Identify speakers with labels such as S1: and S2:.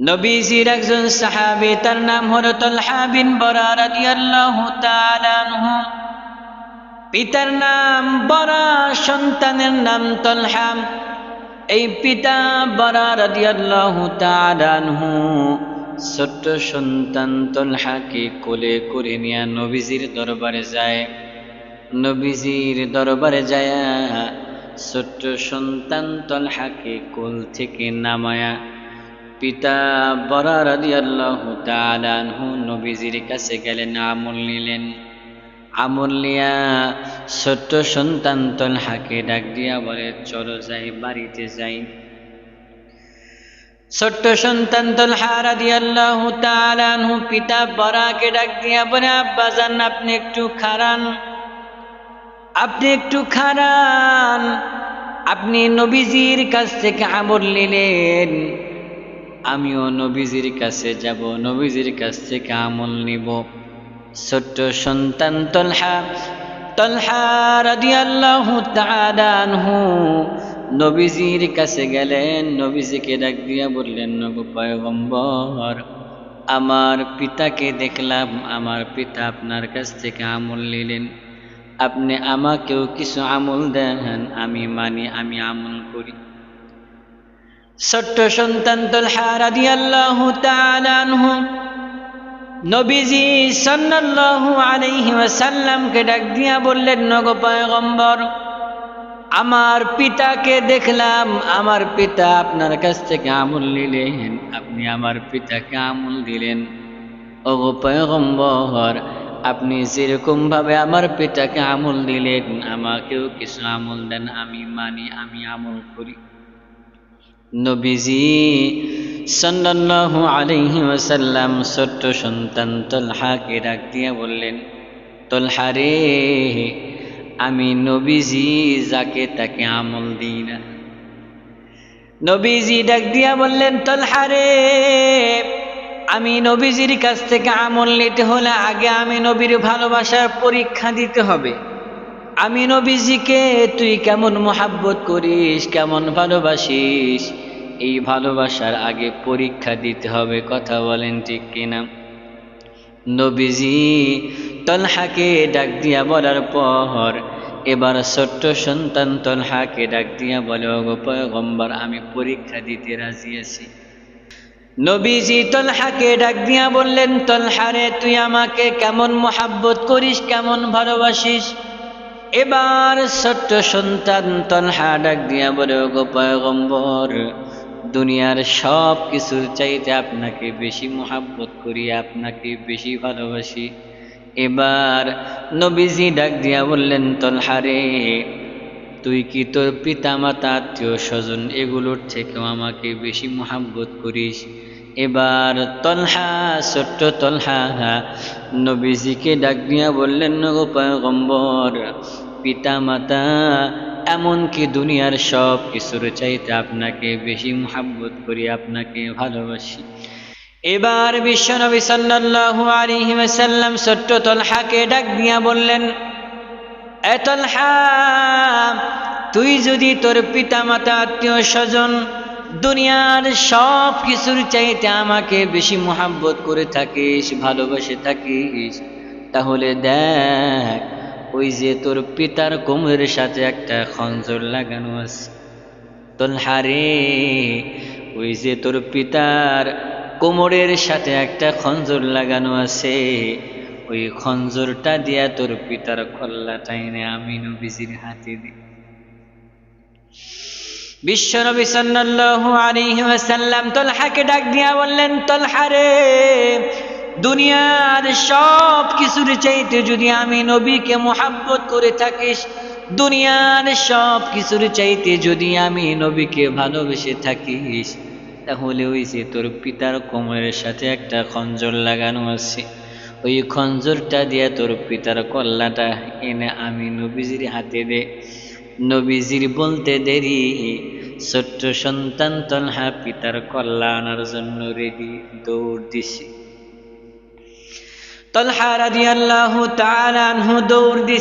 S1: নবীজির একজন সাহাবী, তার নাম হলো তলহা বিন বরা রাদিয়াল্লাহু তাআলা পিতার নাম বরা, সন্তানের নাম তলহা। এই পিতা বরা রাদিয়াল্লাহু তাআলা ছোট্ট সন্তান তলহাকে কোলে করে নিয়ে নবীজির দরবারে যায়। নবীজির দরবারে যায় ছোট্ট সন্তান তলহাকে কোল থেকে নামায়া পিতা বরা রাদিয়াল্লাহু তাআলা আনহু নবীজির কাছে গেলেন আমল নিলেন। আমল নিয়া ছোট্ট সন্তান তলহাকে ডাক দিয়া বলে, চলো যাই, বাড়িতে যাই। ছোট্ট সন্তান তলহা রাদিয়াল্লাহু তাআলা আনহু পিতা বরাকে ডাক দিয়া বলে, আব্বা জান আপনি একটু খারান। আপনি একটু খারান। আপনি নবীজির কাছ থেকে আমল নিলেন। আমিও নবীজির কাছে যাব, নবীজির কাছ থেকে আমল নিব। ছোট্ট সন্তান তলহা তলহা রাদিয়াল্লাহু আনহু, নবীজির কাছে গেলেন, নবীজিকে ডাক দিয়া বললেন, নবু আমার পিতাকে দেখলাম, আমার পিতা আপনার কাছ থেকে আমল নিলেন। আপনি আমাকেও কিছু আমল দেন, আমি মানি, আমি আমল করি। ছোট্ট সন্তান তলহা রাদিয়াল্লাহু তাআলা আনহু। নবীজি সাল্লাল্লাহু আলাইহি ওয়াসাল্লামকে ডাক দিয়া বললেন নগো পয়গম্বর, আমার পিতাকে দেখলাম। আমার পিতা আপনার কাছ থেকে আমল নিলেন। আপনি আমার পিতাকে আমল দিলেন। ওগো আপনি যেরকম ভাবে আমার পিতাকে আমল দিলেন, আমাকেও কিছু আমল দেন। আমি মানি, আমি আমল করি। নবীজি সাল্লাল্লাহু আলাইহি ওয়াসাল্লাম ছোট্ট সন্তান তলহাকে ডাক দিয়া বললেন, তলহা রে, আমি নবীজি যাকে তাকে আমল দিই না। নবীজি ডাক দিয়া বললেন, তলহা রে, আমি নবীজির কাছ থেকে আমল নিতে হলে আগে আমি নবীর ভালোবাসার পরীক্ষা দিতে হবে। আমি নবীজিকে, তুই কেমন মোহাব্বত করিস, কেমন ভালোবাসিস? এই ভালোবাসার আগে পরীক্ষা দিতে হবে, কথা বলেন ঠিক কিনা? নবীজি তলহাকে ডাক দিয়া বলার পর, এবার ছোট্ট সন্তান তলহাকে ডাক দিয়া বলে, ওগো পয়গম্বর, আমি পরীক্ষা দিতে রাজি আছি। নবীজি তলহাকে ডাক দিয়া বললেন তলহারে তুই আমাকে কেমন মোহাব্বত করিস, কেমন ভালোবাসিস? এবার ছোট্ট সন্তান তলহা ডাক দিয়া বলে গো পয়গম্বর, দুনিয়ার সব কিছুর চাইতে আপনাকে বেশি মোহাব্বত করি, আপনাকে বেশি ভালোবাসি। এবার নবীজি ডাক দিয়া বললেন তলহারে তুই কি তোর পিতা মাতা আত্মীয় স্বজন এগুলোর থেকেও আমাকে বেশি মোহাব্বত করিস? এবার তলহা, ছোট্ট তলহা, নবীজিকে ডাক দিয়া বললেন নগো পিতা মাতা এমনকি দুনিয়ার সব কিছুর চাইতে আপনাকে বেশি মোহাব্বত করি, আপনাকে ভালোবাসি। এবার বিশ্বনবী সাল্লাল্লাহু আলাইহি ওয়াসাল্লাম ছোট্ট তলহাকে ডাক দিয়া বললেন, এ তলহা, তুই যদি তোর পিতা মাতা আত্মীয় স্বজন দুনিয়ার সব কিছুর চাইতে আমাকে বেশি মোহাব্বত করে থাকিস, ভালোবাসে থাকিস। তাহলে দেখ, ওই যে তোর পিতার কোমরের সাথে একটা খঞ্জর লাগানো আছে। তলহারে ওই যে তোর পিতার কোমরের সাথে একটা খঞ্জর লাগানো আছে। ওই খঞ্জরটা দিয়া তোর পিতার কল্লা টাইনে আমি নবীজির হাতে দিই বিশ্বনবী সাল্লাল্লাহু আলাইহি ওয়াসাল্লাম তলহাকে ডাক দিয়া বললেন তলহারে দুনিয়ার সব কিছুর চাইতে যদি আমি নবীকে মোহাব্বত করে থাকিস, দুনিয়ার সব কিছুর চাইতে যদি আমি নবীকে ভালোবেসে থাকিস, তাহলে ওই যে তোর পিতার কোমরের সাথে একটা খঞ্জর লাগানো আছে। ওই খঞ্জরটা দিয়ে তোর পিতার কল্লাটা এনে আমি নবীজির হাতে দে, নবীজির বলতে দেরি ছোট্ট সন্তান তনহা পিতার কল্লা আনার জন্য রেডি দৌড় দিছে। তলহা রাজি আল্লাহ আনহু দৌড় দিছে।